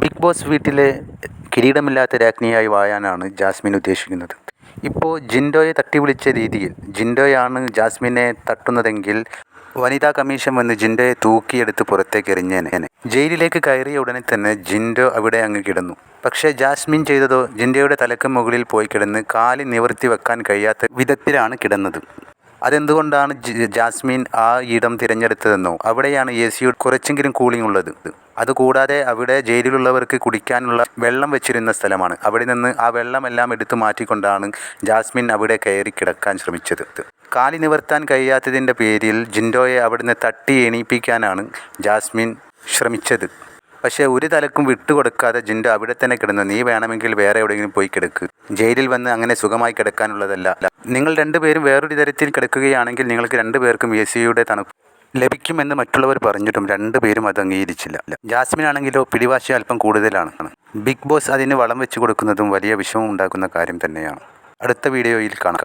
Big boss വീട്ടിലെ കിരീടമില്ലാത്ത രാജ്ഞിയായി വായാനാണ് Jasmine ഉദ്ദേശിക്കുന്നത്. ഇപ്പോൾ ജിൻഡോയെ തട്ടി വിളിച്ച രീതിയിൽ ജിൻഡോയാണ് ജാസ്മിനെ തട്ടുന്നതെങ്കിൽ വനിതാ കമ്മീഷൻ വന്ന് ജിൻഡോയെ തൂക്കിയെടുത്ത് പുറത്തേക്ക് എറിഞ്ഞേനെ. ജയിലിലേക്ക് കയറിയ ഉടനെ തന്നെ ജിൻഡോ അവിടെ അങ്ങ് കിടന്നു. പക്ഷേ ജാസ്മിൻ ചെയ്തതോ ജിൻഡോയുടെ തലക്ക് മുകളിൽ പോയി കിടന്ന് കാലി നിവർത്തി വെക്കാൻ കഴിയാത്ത വിധത്തിലാണ് കിടന്നത്. അതെന്തുകൊണ്ടാണ് ജാസ്മിൻ ആ ഇടം തിരഞ്ഞെടുത്തതെന്നോ? അവിടെയാണ് എ സിയുടെ കുറച്ചെങ്കിലും കൂളിംഗ് ഉള്ളത്. അതുകൂടാതെ അവിടെ ജയിലിലുള്ളവർക്ക് കുടിക്കാനുള്ള വെള്ളം വെച്ചിരുന്ന സ്ഥലമാണ്. അവിടെ നിന്ന് ആ വെള്ളമെല്ലാം എടുത്തു മാറ്റിക്കൊണ്ടാണ് ജാസ്മിൻ അവിടെ കയറി കിടക്കാൻ ശ്രമിച്ചത്. കാലി നിവർത്താൻ കഴിയാത്തതിന്റെ പേരിൽ ജിൻഡോയെ അവിടുന്ന് തട്ടി എണീപ്പിക്കാനാണ് ജാസ്മിൻ ശ്രമിച്ചത്. പക്ഷേ ഒരു തലക്കും വിട്ടുകൊടുക്കാതെ ജിൻഡോ അവിടെ തന്നെ കിടന്നു. നീ വേണമെങ്കിൽ വേറെ എവിടെയെങ്കിലും പോയി കിടക്ക്. ജയിലിൽ വന്ന് അങ്ങനെ സുഖമായി കിടക്കാനുള്ളതല്ല. നിങ്ങൾ രണ്ടുപേരും വേറൊരു തരത്തിൽ കിടക്കുകയാണെങ്കിൽ നിങ്ങൾക്ക് രണ്ടുപേർക്കും എ സിയുടെ തണുപ്പ് ലഭിക്കുമെന്ന് മറ്റുള്ളവർ പറഞ്ഞിട്ടും രണ്ടുപേരും അത് അംഗീകരിച്ചില്ല. ജാസ്മിൻ ആണെങ്കിലോ പിടിവാശി അല്പം കൂടുതലാണ്. ബിഗ് ബോസ് അതിന് വളം വെച്ച് കൊടുക്കുന്നതും വലിയ വിഷമം ഉണ്ടാക്കുന്ന കാര്യം തന്നെയാണ്. അടുത്ത വീഡിയോയിൽ കാണാം.